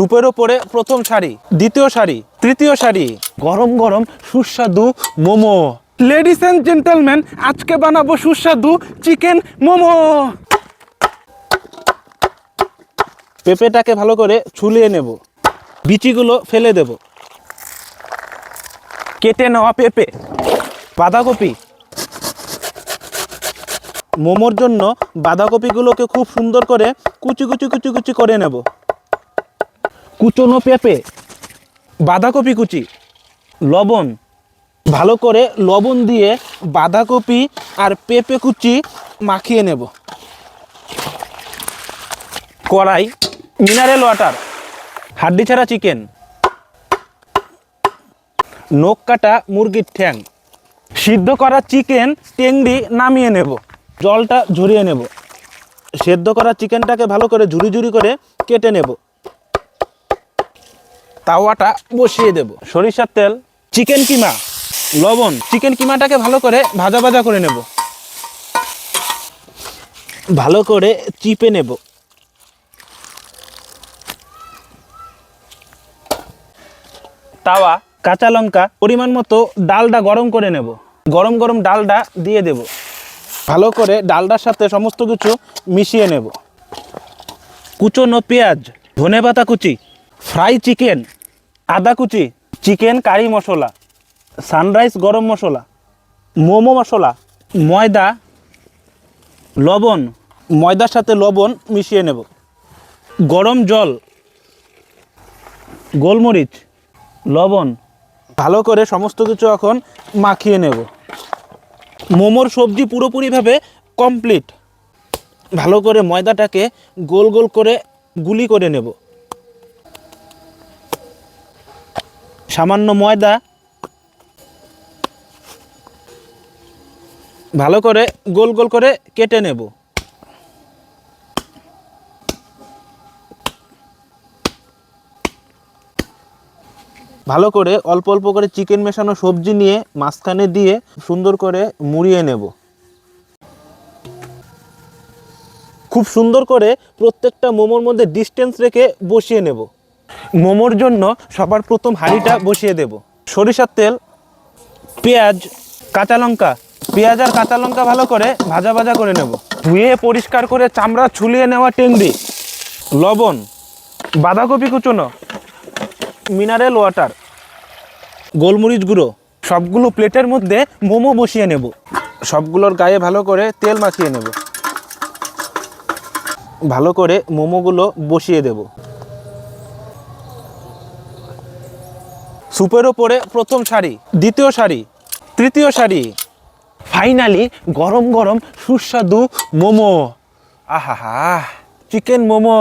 সুপের ওপরে প্রথম শাড়ি, দ্বিতীয় শাড়ি, তৃতীয় শাড়ি। গরম গরম সুস্বাদু মোমো। লেডিস এন্ড জেন্টলম্যান আজকে বানাবো সুস্বাদু চিকেন মোমো। পেঁপেটাকে ভালো করে ছুলিয়ে নেব। বিচিগুলো ফেলে দেব। কেটে নেওয়া পেঁপে, বাঁধাকপি। মোমোর জন্য বাঁধাকপিগুলোকে খুব সুন্দর করে কুচি কুচি কুচি কুচি করে নেব। কুচনো পেঁপে, বাঁধাকপি কুচি, লবণ। ভালো করে লবণ দিয়ে বাঁধাকপি আর পেঁপে কুচি মাখিয়ে নেব। কড়াই মিনারেল ওয়াটার হাড্ডি ছাড়া চিকেন নখ কাটা মুরগির ঠ্যাং। সিদ্ধ করা চিকেন টেংরি নামিয়ে নেব, জলটা ঝরিয়ে নেব। সেদ্ধ করা চিকেনটাকে ভালো করে ঝুরি ঝুরি করে কেটে নেব। তাওয়াটা বসিয়ে দেব। সরিষার তেল চিকেন কিমা লবণ চিকেন কিমাটাকে ভালো করে ভাজা ভাজা করে নেব। ভালো করে চিপে নেব। তাওয়া কাঁচা লঙ্কা পরিমাণ মতো ডালটা গরম করে নেব। গরম গরম ডালটা দিয়ে দেব। ভালো করে ডালটার সাথে সমস্ত কিছু মিশিয়ে নেব। কুচনো পেঁয়াজ ধনেপাতা কুচি ফ্রাই চিকেন, আদা কুচি, চিকেন কারি মশলা সানরাইজ গরম মশলা, মোমো মশলা, ময়দা, লবণ, ময়দার সাথে লবণ মিশিয়ে নেব। গরম জল, গোলমরিচ, লবণ, ভালো করে সমস্ত কিছু এখন মাখিয়ে নেব। মোমোর সবজি পুরোপুরিভাবে কমপ্লিট ভালো করে ময়দাটাকে গোল গোল করে গুলি করে নেব। সামান্য ময়দা ভালো করে গোল গোল করে কেটে নেব। ভালো করে অল্প অল্প করে চিকেন মেশানো সবজি নিয়ে মাঝখানে দিয়ে সুন্দর করে মুড়িয়ে নেব। খুব সুন্দর করে প্রত্যেকটা মোমোর মধ্যে ডিস্টেন্স রেখে বসিয়ে নেব। মোমোর জন্য সবার প্রথম হাঁড়িটা বসিয়ে দেব। সরিষার তেল, পেঁয়াজ, কাঁচা লঙ্কা। পেঁয়াজ আর কাঁচা লঙ্কা ভালো করে ভাজা ভাজা করে নেব। ধুয়ে পরিষ্কার করে চামড়া ছুলিয়ে নেওয়া টেংরি লবণ, বাঁধাকপি কুচোনো, মিনারেল ওয়াটার, গোলমরিচ গুঁড়ো, সবগুলো প্লেটের মধ্যে মোমো বসিয়ে নেব। সবগুলোর গায়ে ভালো করে তেল মাখিয়ে নেব। ভালো করে মোমোগুলো বসিয়ে দেব। সুপের ওপরে প্রথম শাড়ি, দ্বিতীয় শাড়ি, তৃতীয় শাড়ি। ফাইনালি গরম গরম সুস্বাদু মোমো। আহা হা চিকেন মোমো।